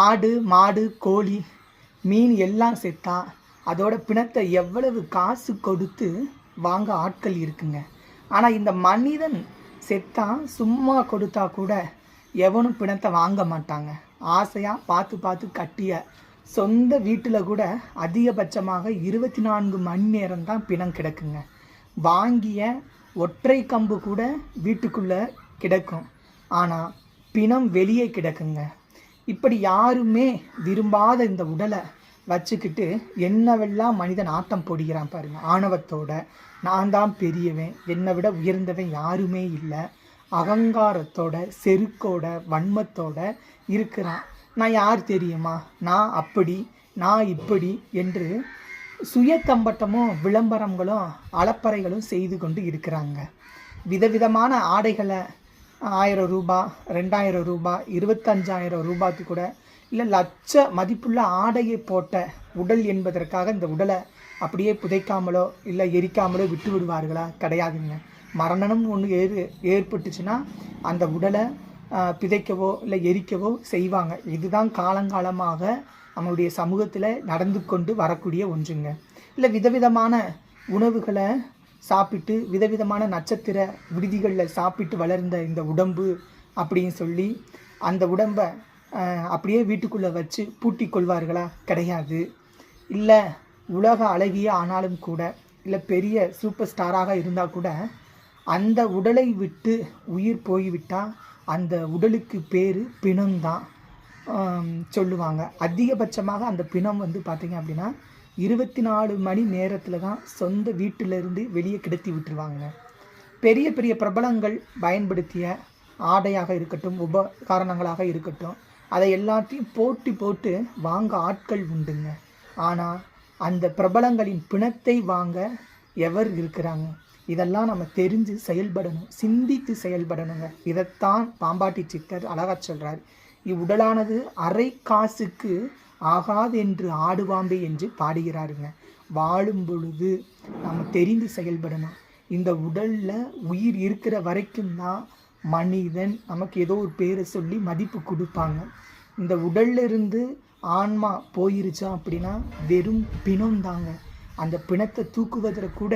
ஆடு மாடு கோழி மீன் எல்லாம் செத்தா அதோட பிணத்தை எவ்வளவு காசு கொடுத்து வாங்க ஆட்கள் இருக்குங்க. ஆனால் இந்த மனிதன் செத்தா சும்மா கொடுத்தா கூட எவனும் பிணத்தை வாங்க மாட்டாங்க. ஆசையாக பார்த்து பார்த்து கட்டிய சொந்த வீட்டில் கூட அதிகபட்சமாக இருபத்தி நான்கு மணி நேரம் தான் பிணம் கிடக்குங்க. வாங்கிய ஒற்றை கம்பு கூட வீட்டுக்குள்ளே கிடக்கும். ஆனால் பிணம் வெளியே கிடக்குங்க. இப்படி யாருமே விரும்பாத இந்த உடலை வச்சுக்கிட்டு என்னவெல்லாம் மனிதன் ஆட்டம் போடுகிறான் பாருங்க. ஆணவத்தோட நான் தான் பெரியவன் என்னை விட உயர்ந்தவன் யாருமே இல்லை. அகங்காரத்தோட செருக்கோட வன்மத்தோட இருக்கிறான். நான் யார் தெரியுமா? நான் அப்படி நான் இப்படி என்று சுயத்தம்பட்டமும் விளம்பரங்களும் அலப்பறைகளும் செய்து கொண்டு இருக்கிறாங்க. விதவிதமான ஆடைகளை ஆயிரம் ரூபாய் ரெண்டாயிரம் ரூபாய் இருபத்தஞ்சாயிரம் ரூபாய்க்கு கூட இல்லை லட்ச மதிப்புள்ள ஆடையை போட்ட உடல் என்பதற்காக இந்த உடலை அப்படியே புதைக்காமலோ இல்லை எரிக்காமலோ விட்டு விடுவார்களா? கிடையாதுங்க. மரணம் ஒன்று ஏறு ஏற்பட்டுச்சுன்னா அந்த உடலை பிதைக்கவோ இல்லை எரிக்கவோ செய்வாங்க. இதுதான் காலங்காலமாக நம்மளுடைய சமூகத்தில் நடந்து கொண்டு வரக்கூடிய ஒன்றுங்க. இல்லை விதவிதமான உணவுகளை சாப்பிட்டு விதவிதமான நட்சத்திர விடுதிகளில் சாப்பிட்டு வளர்ந்த இந்த உடம்பு அப்படின்னு சொல்லி அந்த உடம்பை அப்படியே வீட்டுக்குள்ளே வச்சு பூட்டி கொள்வார்களா? கிடையாது. இல்லை உலக அழகிய ஆனாலும் கூட இல்லை பெரிய சூப்பர் ஸ்டாராக இருந்தால் கூட அந்த உடலை விட்டு உயிர் போய்விட்டால் அந்த உடலுக்கு பேர் பிணம்தான். தான் சொல்லுவாங்க. அதிகபட்சமாக அந்த பிணம் வந்து பார்த்திங்க அப்படின்னா இருபத்தி நாலு மணி நேரத்தில் தான் சொந்த வீட்டிலிருந்து வெளியே கிடத்தி விட்டுருவாங்க. பெரிய பெரிய பிரபலங்கள் பயன்படுத்திய ஆடையாக இருக்கட்டும் உபகரணங்களாக இருக்கட்டும் அதை எல்லாத்தையும் போட்டி போட்டு வாங்க ஆட்கள் உண்டுங்க. ஆனால் அந்த பிரபலங்களின் பிணத்தை வாங்க எவர் இருக்கிறாங்க? இதெல்லாம் நம்ம தெரிஞ்சு செயல்படணும் சிந்தித்து செயல்படணுங்க. இதைத்தான் பாம்பாட்டி சித்தர் அழகாக சொல்கிறார் இவ்வுடலானது அரை காசுக்கு ஆகாது என்று ஆடுவாம்பே என்று பாடுகிறாருங்க. வாழும் பொழுது நம்ம தெரிந்து செயல்படணும். இந்த உடலில் உயிர் இருக்கிற வரைக்கும் தான் மனிதன் நமக்கு ஏதோ ஒரு பேரை சொல்லி மதிப்பு கொடுப்பாங்க. இந்த உடல்ல இருந்து ஆன்மா போயிருச்சா அப்படின்னா வெறும் பிணம் தாங்க. அந்த பிணத்தை தூக்குவதில் கூட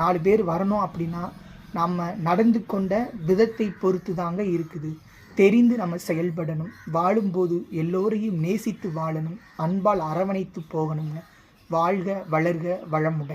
நாலு பேர் வரணும் அப்படின்னா நம்ம நடந்து கொண்ட விதத்தை பொறுத்து தாங்க இருக்குது. தெரிந்து நம்ம செயல்படணும் வாழும்போது எல்லோரையும் நேசித்து வாழணும் அன்பால் அரவணைத்து போகணும்னு வாழ்க வளர்க வளமுடன்.